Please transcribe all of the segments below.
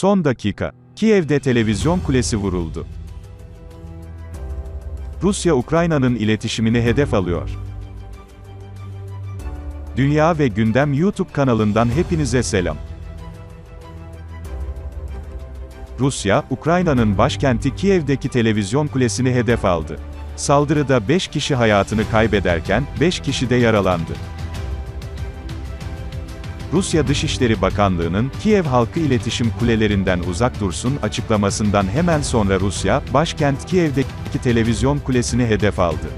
Son dakika. Kiev'de televizyon kulesi vuruldu. Rusya Ukrayna'nın iletişimini hedef alıyor. Dünya ve Gündem YouTube kanalından hepinize selam. Rusya, Ukrayna'nın başkenti Kiev'deki televizyon kulesini hedef aldı. Saldırıda 5 kişi hayatını kaybederken, 5 kişi de yaralandı. Rusya Dışişleri Bakanlığı'nın, Kiev halkı iletişim kulelerinden uzak dursun açıklamasından hemen sonra Rusya, başkent Kiev'deki televizyon kulesini hedef aldı.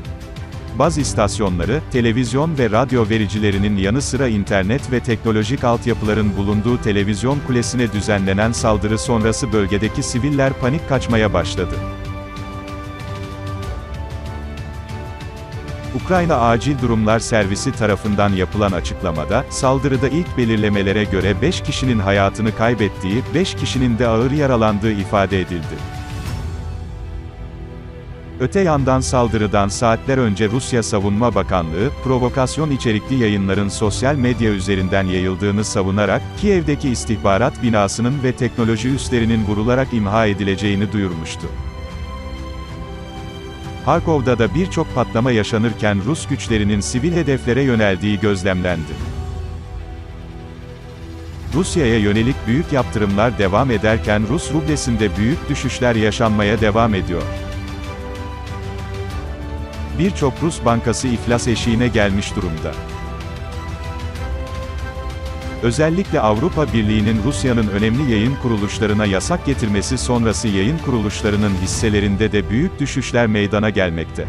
Baz istasyonları, televizyon ve radyo vericilerinin yanı sıra internet ve teknolojik altyapıların bulunduğu televizyon kulesine düzenlenen saldırı sonrası bölgedeki siviller panik kaçmaya başladı. Ukrayna Acil Durumlar Servisi tarafından yapılan açıklamada, saldırıda ilk belirlemelere göre 5 kişinin hayatını kaybettiği, 5 kişinin de ağır yaralandığı ifade edildi. Öte yandan saldırıdan saatler önce Rusya Savunma Bakanlığı, provokasyon içerikli yayınların sosyal medya üzerinden yayıldığını savunarak, Kiev'deki istihbarat binasının ve teknoloji üslerinin vurularak imha edileceğini duyurmuştu. Harkov'da da birçok patlama yaşanırken Rus güçlerinin sivil hedeflere yöneldiği gözlemlendi. Rusya'ya yönelik büyük yaptırımlar devam ederken Rus rublesinde büyük düşüşler yaşanmaya devam ediyor. Birçok Rus bankası iflas eşiğine gelmiş durumda. Özellikle Avrupa Birliği'nin Rusya'nın önemli yayın kuruluşlarına yasak getirmesi sonrası yayın kuruluşlarının hisselerinde de büyük düşüşler meydana gelmekte.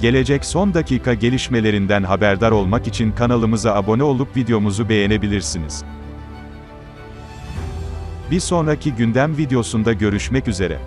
Gelecek son dakika gelişmelerinden haberdar olmak için kanalımıza abone olup videomuzu beğenebilirsiniz. Bir sonraki gündem videosunda görüşmek üzere.